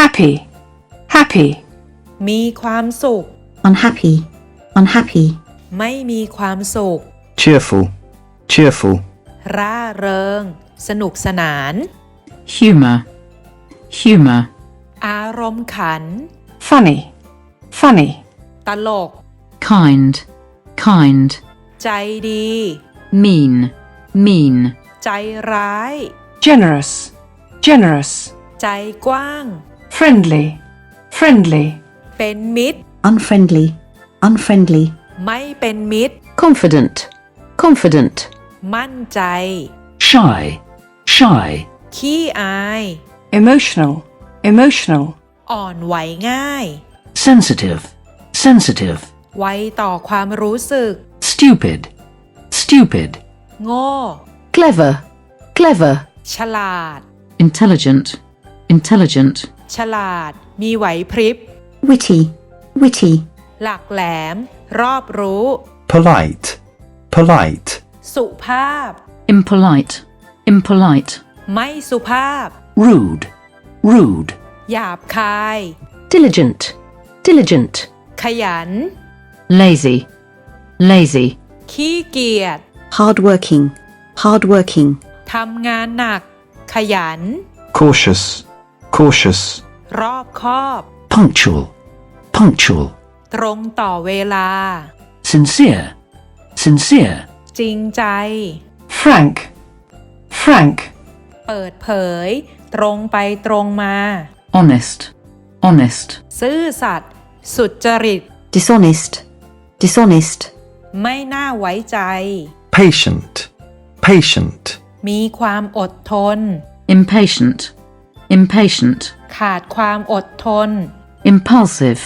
happy, happy, มีความสุข unhappy, unhappy, ไม่มีความสุข cheerful, cheerful, ร่าเริง สนุกสนาน humor, humor, อารมณ์ขัน funny, funny, ตลก kind, kind, ใจดี mean, mean, ใจร้าย generous, generous, ใจกว้าง friendly, friendly, เป็นมิตร unfriendly, unfriendly, ไม่เป็นมิตร confident, confident, มั่นใจ shy, shy, ขี้อาย emotional, emotional, อ่อนไหวง่าย sensitive, sensitive, ไวต่อความรู้สึก stupid, stupid, โง่ clever, clever, ฉลาด intelligent, intelligent, ฉลาด มีไหวพริบ witty, witty, หลักแหลม รอบรู้ polite, polite, สุภาพ impolite, impolite, ไม่สุภาพ rude, rude, หยาบคาย diligent, diligent, ขยัน lazy, lazy, ขี้เกียจ hardworking, hardworking, ทำงานหนัก ขยัน cautious, cautious, รอบคอบ punctual, punctual, ตรงต่อเวลา sincere, sincere, จริงใจ frank, frank, เปิดเผย ตรงไปตรงมา honest, honest, ซื่อสัตย์สุจริต dishonest, dishonest, ไม่น่าไว้ใจ patient, patient, มีความอดทน impatient, impatient, ขาดความอดทน impulsive,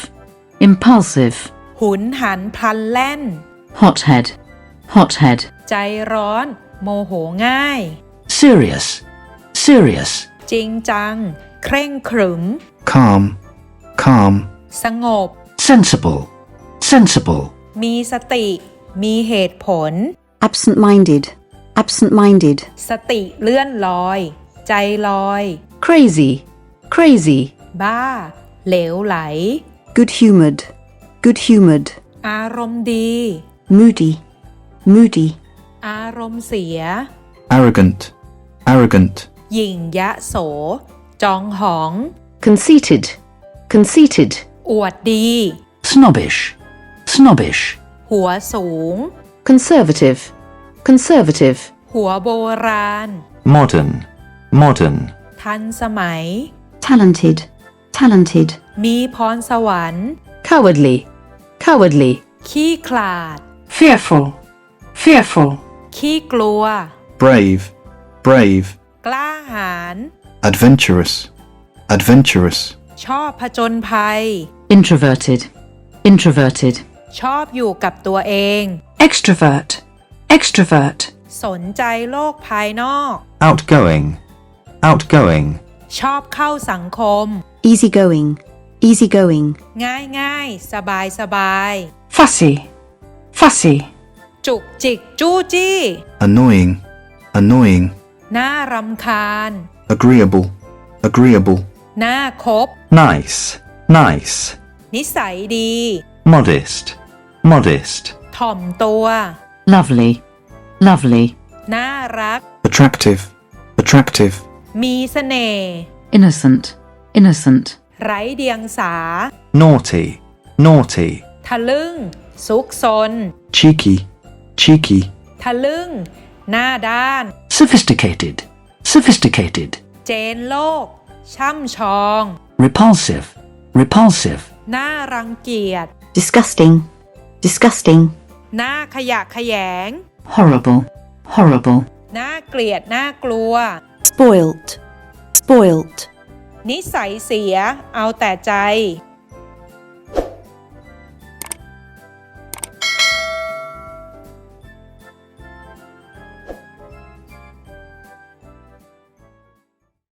impulsive, หุนหันพลันแล่น hothead, hothead, ใจร้อน โมโหง่าย serious, serious, จริงจัง เคร่งขรึม calm, calm, สงบ sensible, sensible, มีสติ มีเหตุผล absent minded, absent minded, สติเลื่อนลอย ใจลอย crazy, crazy, บ้า เหลวไหล good humoured, good humoured, อารมณ์ดี moody, moody, อารมณ์เสีย arrogant, arrogant, หยิ่งยะโส จองหอง conceited, conceited, อวดดี snobbish, snobbish, หัวสูง conservative, conservative, หัวโบราณ modern, modern, ทันสมัย talented, talented, มีพรสวรรค์ cowardly, cowardly, ขี้ขลาด fearful, fearful, ขี้กลัว brave, brave, กล้าหาญ adventurous, adventurous, ชอบผจญภัย introverted, introverted, ชอบอยู่กับตัวเอง extrovert, extrovert, สนใจโลกภายนอก outgoing, outgoing, ชอบเข้าสังคม easygoing, easygoing, ง่ายง่ายสบายสบาย fussy, fussy, จุกจิกจู้จี้ annoying, annoying, น่ารำคาญ agreeable, agreeable, น่าคบ nice, nice, นิสัยดี modest, modest, ถ่อมตัว lovely, lovely, น่ารัก attractive, attractive, มีเสน่ห์ innocent, innocent, ไร้เดียงสา naughty, naughty, ทะลึ่ง ซุกซน cheeky, cheeky, ทะลึ่ง หน้าด้าน sophisticated, sophisticated, เจนโลก ช่ำชอง repulsive, repulsive, น่ารังเกียจ disgusting, disgusting, น่าขยะแขยง horrible, horrible, น่าเกลียด น่ากลัว spoilt, spoilt, นิสัยเสีย เอาแต่ใจ